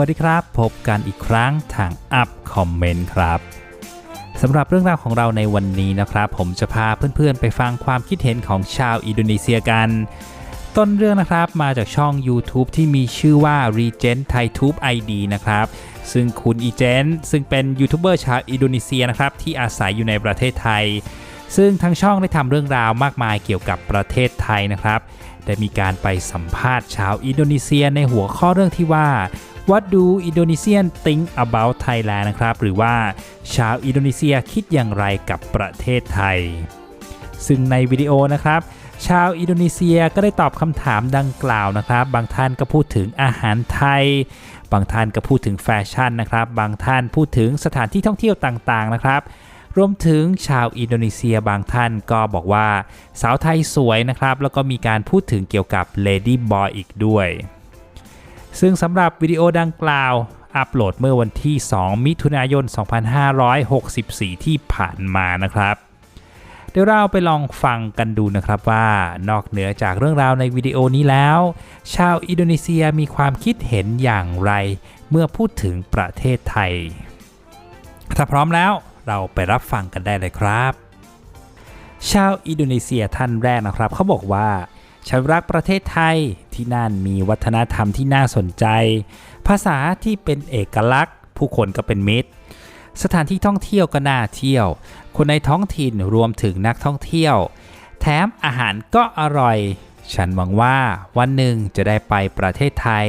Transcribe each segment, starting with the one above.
วัสดีครับ พบกันอีกครั้งทางอัพคอมเมนต์ครับสำหรับเรื่องราวของเราในวันนี้นะครับ ผมจะพาเพื่อนๆ ไปฟังความคิดเห็นของชาวอินโดนีเซียกัน ต้นเรื่องนะครับมาจากช่อง YouTube ที่มีชื่อว่า Regent Thai Tube ID นะครับ ซึ่งคุณอีเจนซึ่งเป็นยูทูบเบอร์ชาวอินโดนีเซียนะครับ ที่อาศัยอยู่ในประเทศไทย ซึ่งทางช่องได้ทำเรื่องราวมากมายเกี่ยวกับประเทศไทยนะครับได้มีการไปสัมภาษณ์ชาวอินโดนีเซียในหัวข้อเรื่องที่ว่า What do Indonesian think about Thailand นะครับ หรือว่าชาวอินโดนีเซียคิดอย่างไรกับประเทศไทย ซึ่งในวิดีโอนะครับ ชาวอินโดนีเซียก็ได้ตอบคำถามดังกล่าวนะครับ บางท่านก็พูดถึงอาหารไทย บางท่านก็พูดถึงแฟชั่นนะครับ บางท่านพูดถึงสถานที่ท่องเที่ยวต่างๆนะครับรวมถึงชาวอินโดนีเซียบางท่านก็บอกว่า สาวไทยสวยนะครับ แล้วก็มีการพูดถึงเกี่ยวกับ Lady Boy อีกด้วย ซึ่งสำหรับวิดีโอดังกล่าว อัปโหลดเมื่อวันที่ 2 มิถุนายน 2564 ที่ผ่านมานะครับ เดี๋ยวเราไปลองฟังกันดูนะครับว่านอกเหนือจากเรื่องราวในวิดีโอนี้แล้ว ชาวอินโดนีเซียมีความคิดเห็นอย่างไร เมื่อพูดถึงประเทศไทย ถ้าพร้อมแล้วเราไปรับฟังกันได้เลยครับ ชาวอินโดนีเซียท่านแรกนะครับ เขาบอกว่าฉันรักประเทศไทย ที่นั่นมีวัฒนธรรมที่น่าสนใจ ภาษาที่เป็นเอกลักษณ์ ผู้คนก็เป็นมิตร สถานที่ท่องเที่ยวก็น่าเที่ยว คนในท้องถิ่นรวมถึงนักท่องเที่ยว แถมอาหารก็อร่อย ฉันหวังว่าวันหนึ่งจะได้ไปประเทศไทย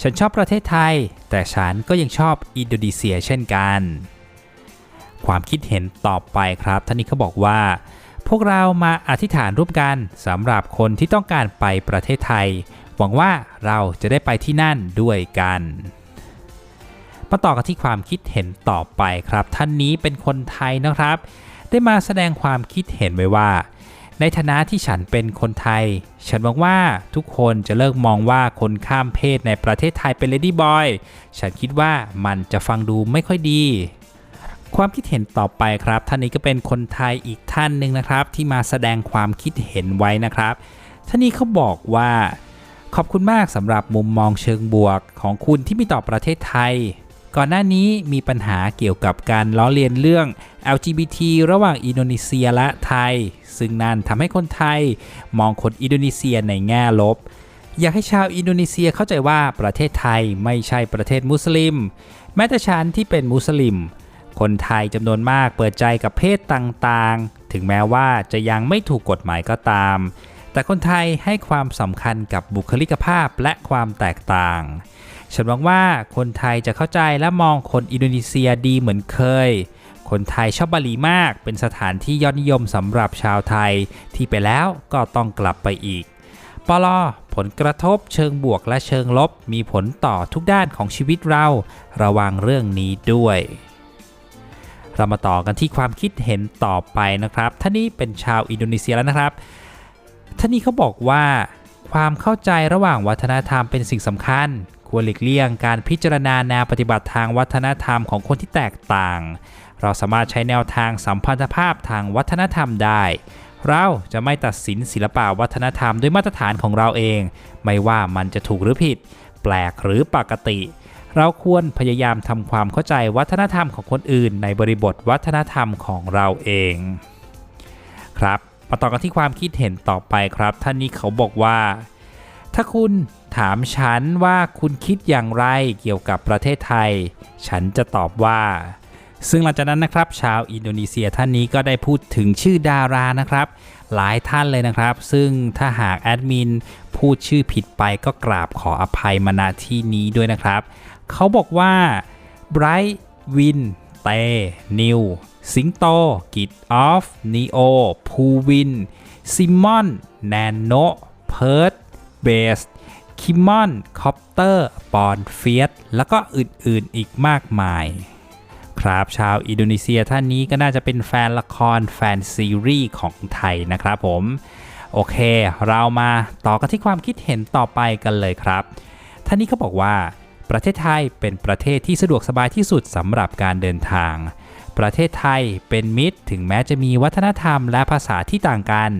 ฉันชอบประเทศไทย แต่ฉันก็ยังชอบอินโดนีเซียเช่นกัน ความคิดเห็นต่อไปครับท่านนี้เขาบอกว่าพวกเรามาอธิษฐานร่วมกันสำหรับคนที่ต้องการไปประเทศไทย หวังว่าเราจะได้ไปที่นั่นด้วยกันมาต่อกันที่ความคิดเห็นต่อไปครับ ท่านนี้เป็นคนไทยนะครับ ได้มาแสดงความคิดเห็นไว้ว่า ในฐานะที่ฉันเป็นคนไทย ฉันหวังว่าทุกคนจะเลิกมองว่าคนข้ามเพศในประเทศไทยเป็นเลดี้บอยฉันคิดว่ามันจะฟังดูไม่ค่อยดี ความคิดเห็นต่อไปครับ ท่านนี้ก็เป็นคนไทยอีกท่านหนึ่งนะครับ ที่มาแสดงความคิดเห็นไว้นะครับ ท่านนี้เขาบอกว่า ขอบคุณมากสำหรับมุมมองเชิงบวกของคุณที่มีต่อประเทศไทย ก่อนหน้านี้มีปัญหาเกี่ยวกับการล้อเลียนเรื่อง LGBT ระหว่างอินโดนีเซียและไทย ซึ่งนั่นทำให้คนไทย มองคนอินโดนีเซียในแง่ลบ อยากให้ชาวอินโดนีเซียเข้าใจว่าประเทศไทยไม่ใช่ประเทศมุสลิม แม้แต่ฉันที่เป็นมุสลิม คนไทยจำนวนมากเปิดใจกับเพศต่างๆ ถึงแม้ว่าจะยังไม่ถูกกฎหมายก็ตาม แต่คนไทยให้ความสำคัญกับบุคลิกภาพและความแตกต่าง ฉันหวังว่าคนไทยจะเข้าใจและมองคนอินโดนีเซียดีเหมือนเคย คนไทยชอบบาหลีมาก เป็นสถานที่ยอดนิยมสำหรับชาวไทย ที่ไปแล้วก็ต้องกลับไปอีกปลอผลกระทบเชิงบวกและเชิงลบ มีผลต่อทุกด้านของชีวิตเรา ระวังเรื่องนี้ด้วย เรามาต่อกันที่ความคิดเห็นต่อไปนะครับท่านนี้เป็นชาวอินโดนีเซียแล้วนะครับ ท่านนี้เขาบอกว่า ความเข้าใจระหว่างวัฒนธรรมเป็นสิ่งสำคัญ ควรหลีกเลี่ยงการพิจารณาแนวปฏิบัติทางวัฒนธรรมของคนที่แตกต่าง เราสามารถใช้แนวทางสัมพันธภาพทางวัฒนธรรมได้ เราจะไม่ตัดสินศิลปะวัฒนธรรมด้วยมาตรฐานของเราเอง ไม่ว่ามันจะถูกหรือผิด แปลกหรือปกติ เราควรพยายามทำความเข้าใจวัฒนธรรมของคนอื่น ในบริบทวัฒนธรรมของเราเอง ครับ มาต่อกันที่ความคิดเห็นต่อไปครับ ท่านนี้เขาบอกว่า ถ้าคุณถามฉันว่าคุณคิดอย่างไรเกี่ยวกับประเทศไทย ฉันจะตอบว่า ซึ่งหลังจากนั้นนะครับ ชาวอินโดนีเซียท่านนี้ก็ได้พูดถึงชื่อดารานะครับ หลายท่านเลยนะครับ ซึ่งถ้าหากแอดมินพูดชื่อผิดไปก็กราบขออภัยมาณที่นี้ด้วยนะครับ เขาบอกว่าไบรท์วิน เตนิวสิงโต กิตออฟนีโอภูวิน ซิมอน แนนโน เพิร์ดเบส คิมอน คอปเตอร์ ปอนเฟียส แล้วก็อื่นๆอีกมากมาย ครับชาวอินโดนีเซียท่านนี้ก็น่าจะเป็นแฟนละครแฟนซีรีส์ของไทยนะครับผม โอเค เรามาต่อกันที่ความคิดเห็นต่อไปกันเลยครับ ท่านนี้เขาบอกว่า ประเทศไทยเป็นประเทศที่สะดวกสบายที่สุดสำหรับการเดินทาง ประเทศไทยเป็นมิตรถึงแม้จะมีวัฒนธรรมและภาษาที่ต่างกัน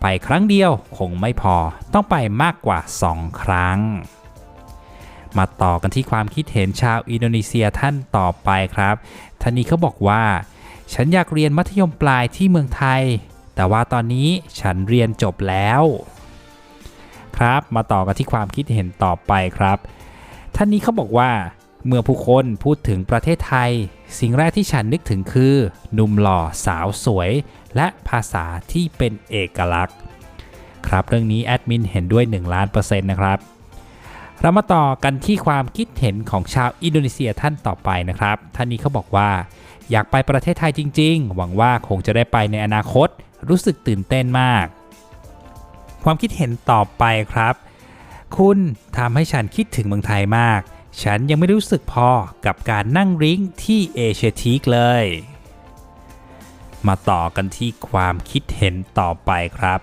ไปครั้งเดียวคงไม่พอ ต้องไปมากกว่า 2 ครั้ง มาต่อกันที่ความคิดเห็นชาวอินโดนีเซียท่านต่อไปครับท่านนี้เขาบอกว่า ฉันอยากเรียนมัธยมปลายที่เมืองไทย แต่ว่าตอนนี้ฉันเรียนจบแล้ว ครับ มาต่อกันที่ความคิดเห็นต่อไปครับ ท่านนี้เขาบอกว่าเมื่อผู้คนพูดถึงประเทศไทย สิ่งแรกที่ฉันนึกถึงคือหนุ่มหล่อสาวสวย และภาษาที่เป็นเอกลักษณ์ ครับเรื่องนี้แอดมินเห็นด้วย 1 ล้านเปอร์เซ็นต์นะครับ เรามาต่อกันที่ความคิดเห็นของชาวอินโดนีเซียท่านต่อไปนะครับ ท่านนี้เขาบอกว่า อยากไปประเทศไทยจริง ๆ หวังว่าคงจะได้ไปในอนาคต รู้สึกตื่นเต้นมาก ความคิดเห็นต่อไปครับ คุณทำให้ฉันคิดถึงเมืองไทยมาก ฉันยังไม่รู้สึกพอกับการนั่งริ้งที่เอเชียทีกเลย มาต่อกันที่ความคิดเห็นต่อไปครับ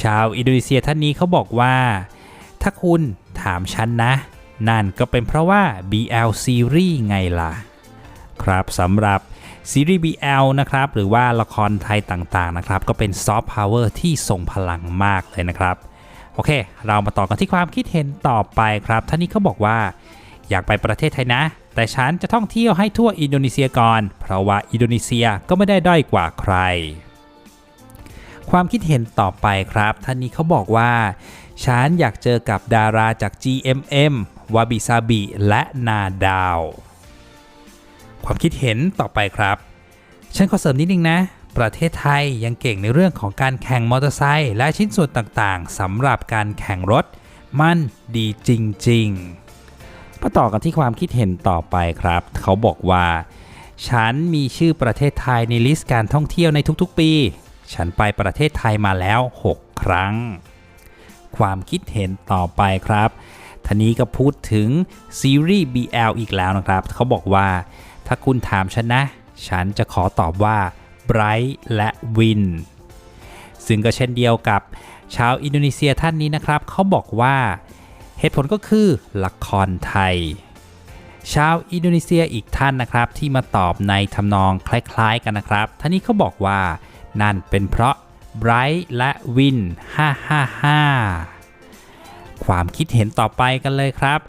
ชาวอินโดนีเซียท่านนี้เขาบอกว่า ถ้าคุณถามฉันนะ นั่นก็เป็นเพราะว่า BL ซีรีส์ไงล่ะ ครับสำหรับซีรีส์ BL นะครับ หรือว่าละครไทยต่างๆนะครับ ก็เป็นซอฟต์พาวเวอร์ที่ทรงพลังมากเลยนะครับ โอเค เรามาต่อกันที่ความคิดเห็นต่อไปครับท่านนี้เขาบอกว่า อยากไปประเทศไทยนะ แต่ฉันจะท่องเที่ยวให้ทั่วอินโดนีเซียก่อน เพราะว่าอินโดนีเซียก็ไม่ได้ด้อยกว่าใคร ความคิดเห็นต่อไปครับท่านนี้เขาบอกว่าฉันอยากเจอกับดาราจาก GMM วาบิซาบิและนาดาว ความคิดเห็นต่อไปครับ ฉันขอเสริมนิดนึงนะ ประเทศไทยยังเก่งในเรื่องของการแข่งมอเตอร์ไซค์และชิ้นส่วนต่างๆสำหรับการแข่งรถ มันดีจริงๆมาต่อกันที่ความคิดเห็นต่อไปครับ เขาบอกว่า ฉันมีชื่อประเทศไทยในลิสต์การท่องเที่ยวในทุกๆ ปี ฉันไปประเทศไทยมาแล้ว 6 ครั้ง ความคิดเห็นต่อไปครับท่านี้ก็พูดถึงซีรีส์ BL อีกแล้วนะครับ เขาบอกว่า ถ้าคุณถามฉันนะ ฉันจะขอตอบว่า Bright และ Win ซึ่งก็เช่นเดียวกับชาวอินโดนีเซียท่านนี้นะครับเขาบอกว่าเหตุผลก็คือละครไทย ชาวอินโดนีเซียอีกท่านนะครับ ที่มาตอบในทำนองคล้ายๆกันนะครับ ท่านนี้เขาบอกว่า นั่นเป็นเพราะ Bright และ Win 555 ความคิดเห็นต่อไปกันเลยครับ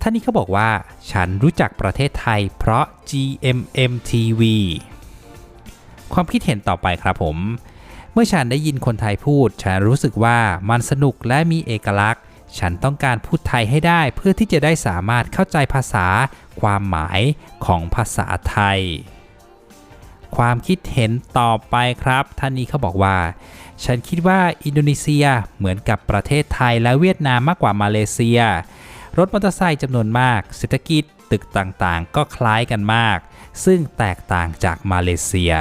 ท่านนี้เขาบอกว่า ฉันรู้จักประเทศไทยเพราะ GMM TV ความคิดเห็นต่อไปครับผม เมื่อฉันได้ยินคนไทยพูด ฉันรู้สึกว่ามันสนุกและมีเอกลักษณ์ ฉันต้องการพูดไทยให้ได้เพื่อที่จะได้สามารถเข้าใจภาษา ความหมายของภาษาไทย ความคิดเห็นต่อไปครับ ท่านนี้เขาบอกว่า ฉันคิดว่าอินโดนีเซียเหมือนกับประเทศไทยและเวียดนามมากกว่ามาเลเซีย รถมอเตอร์ไซค์จำนวนมาก เศรษฐกิจตึกต่างๆ ก็คล้ายกันมาก ซึ่งแตกต่างจากมาเลเซีย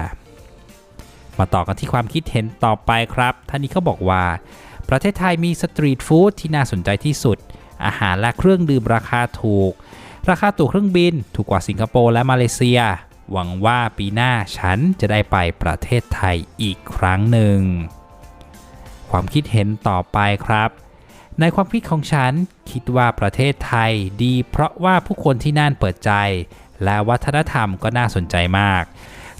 มาต่อกันที่ความคิดเห็นต่อไปครับ ท่านนี้เขาบอกว่า ประเทศไทยมีสตรีทฟู้ดที่น่าสนใจที่สุด อาหารและเครื่องดื่มราคาถูก ราคาตั๋วเครื่องบิน ถูกกว่าสิงคโปร์และมาเลเซีย หวังว่าปีหน้าฉันจะได้ไปประเทศไทยอีกครั้งหนึ่ง ความคิดเห็นต่อไปครับ ในความคิดของฉันคิดว่าประเทศไทยดี เพราะว่าผู้คนที่นั่นเปิดใจ และวัฒนธรรมก็น่าสนใจมาก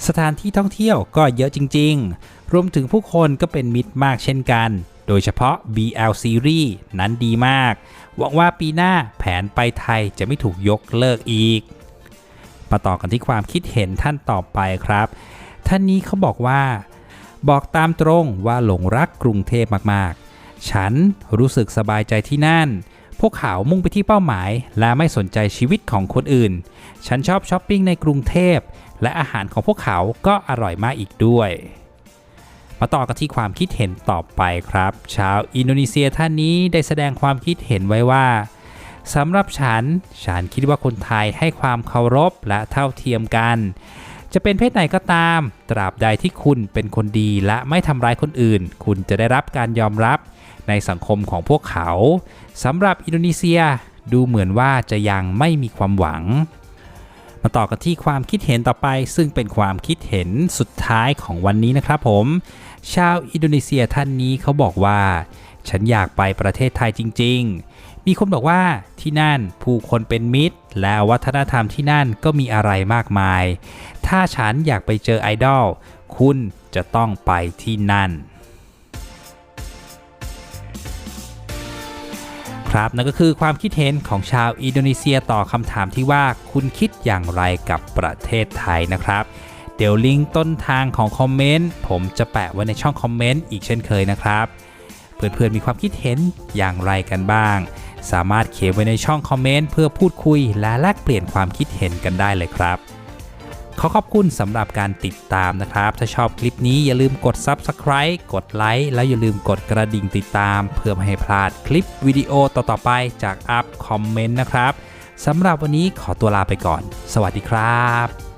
สถานที่ท่องเที่ยวก็เยอะจริง ๆ รวมถึงผู้คนก็เป็นมิตรมากเช่นกัน โดยเฉพาะ BL Series นั้นดีมาก หวังว่าปีหน้าแผนไปไทยจะไม่ถูกยกเลิกอีก มาต่อกันที่ความคิดเห็นท่านต่อไปครับ ท่านนี้เขาบอกว่า บอกตามตรงว่าหลงรักกรุงเทพมากๆ ฉันรู้สึกสบายใจที่นั่นพวกเขามุ่งไปที่เป้าหมาย และไม่สนใจชีวิตของคนอื่น ฉันชอบช้อปปิ้งในกรุงเทพ และอาหารของพวกเขาก็อร่อยมากอีกด้วย มาต่อกันที่ความคิดเห็นต่อไปครับ ชาวอินโดนีเซียท่านนี้ได้แสดงความคิดเห็นไว้ว่าสำหรับฉัน ฉันคิดว่าคนไทยให้ความเคารพและเท่าเทียมกัน จะเป็นเพศไหนก็ตาม ตราบใดที่คุณเป็นคนดีและไม่ทำร้ายคนอื่น คุณจะได้รับการยอมรับในสังคมของพวกเขาสำหรับอินโดนีเซียดูเหมือนว่าจะยังไม่มีความหวัง มาต่อกันที่ความคิดเห็นต่อไป ซึ่งเป็นความคิดเห็นสุดท้ายของวันนี้นะครับผม ชาวอินโดนีเซียท่านนี้เขาบอกว่า ฉันอยากไปประเทศไทยจริง ๆ มีคนบอกว่าที่นั่นผู้คนเป็นมิตร และวัฒนธรรมที่นั่นก็มีอะไรมากมาย ถ้าฉันอยากไปเจอไอดอลคุณจะต้องไปที่นั่น ครับนั่นก็คือความคิดเห็นของชาวอินโดนีเซียต่อคำถามที่ว่าคุณคิดอย่างไรกับประเทศไทยนะครับเดี๋ยวลิงก์ต้นทางของคอมเมนต์ผมจะแปะไว้ในช่องคอมเมนต์อีกเช่นเคยนะครับเพื่อนๆมีความคิดเห็นอย่างไรกันบ้าง สามารถเขียนไว้ในช่องคอมเมนต์เพื่อพูดคุยและแลกเปลี่ยนความคิดเห็นกันได้เลยครับ ขอขอบคุณสำหรับการติดตามนะครับ ถ้าชอบคลิปนี้อย่าลืมกด Subscribe กดไลค์แล้วอย่าลืมกดกระดิ่งติดตาม เพื่อไม่ให้พลาดคลิปวิดีโอต่อๆไปจากอัพคอมเมนต์นะครับสำหรับวันนี้ขอตัวลาไปก่อน สวัสดีครับ